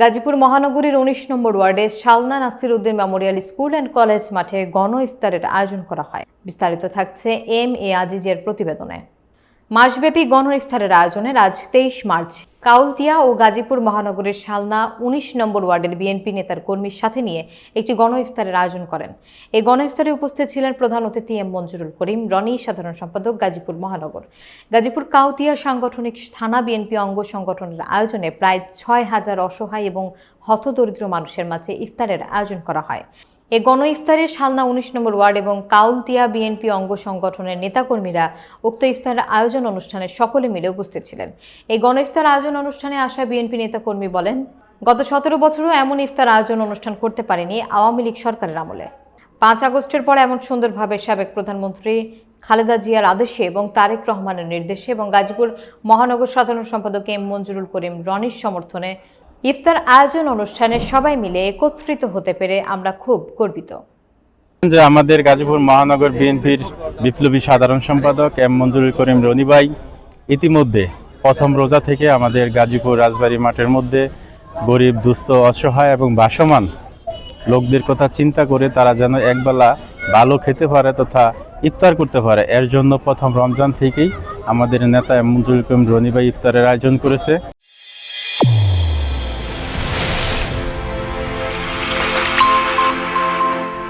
গাজীপুর মহানগরীর উনিশ নম্বর ওয়ার্ডে Shalna Nasir Uddin memorial school and college মাঠে গণ ইফতারের আয়োজন করা হয়। বিস্তারিত থাকছে এম এ আজিজের প্রতিবেদনে। মাসব্যাপী গণ ইফতারের আয়োজনে আজ তেইশ মার্চ। কাউলতিয়া ও গাজীপুর মহানগরের শালনা উনিশ নম্বর ওয়ার্ডের বিএনপি নেতার কর্মীর সাথে নিয়ে একটি গণ ইফতারের আয়োজন করেন। এই গণ ইফতারে উপস্থিত ছিলেন প্রধান অতিথি এম মঞ্জুরুল করিম, রনি সাধারণ সম্পাদক, গাজীপুর মহানগর। গাজীপুর কাউতিয়া সাংগঠনিক থানা বিএনপি অঙ্গ সংগঠনের আয়োজনে প্রায় ছয় হাজার অসহায় এবং হতদরিদ্র মানুষের মাঝে ইফতারের আয়োজন করা হয়। এ গণ ইফতারে শালনা উনিশ নম্বর ওয়ার্ড এবং কাউলতিয়া বিএনপি অঙ্গ সংগঠনের নেতাকর্মীরা উক্ত ইফতারের আয়োজন অনুষ্ঠানে সকলে মিলে উপস্থিত ছিলেন। এই গণ ইফতার আয়োজন অনুষ্ঠানে আসা বিএনপি নেতাকর্মী বলেন, গত সতেরো বছরও এমন ইফতার আয়োজন অনুষ্ঠান করতে পারেনি আওয়ামী লীগ সরকারের আমলে। পাঁচ আগস্টের পর এমন সুন্দরভাবে সাবেক প্রধানমন্ত্রী খালেদা জিয়ার আদেশে এবং তারেক রহমানের নির্দেশে এবং গাজীপুর মহানগর সাধারণ সম্পাদক এম মঞ্জুরুল করিম রনির সমর্থনে ইফতার আয়োজন অনুষ্ঠানে সবাই মিলে একত্রিত হতে পেরে আমরা খুব গর্বিত। যে আমাদের গাজীপুর মহানগর বিএনপির বিপ্লবী সাধারণ সম্পাদক এম মঞ্জুরুল করিম রনিবাই ইতিমধ্যে প্রথম রোজা থেকে আমাদের গাজীপুর রাজবাড়ী মাঠের মধ্যে গরিব, দুস্থ, অসহায় এবং বাসমান লোকদের কথা চিন্তা করে তারা যেন একবেলা ভালো খেতে পারে তথা ইফতার করতে পারে। এর জন্য প্রথম রমজান থেকেই আমাদের নেতা এম মঞ্জুরুল করিম রনিবাই ইফতারের আয়োজন করেছে।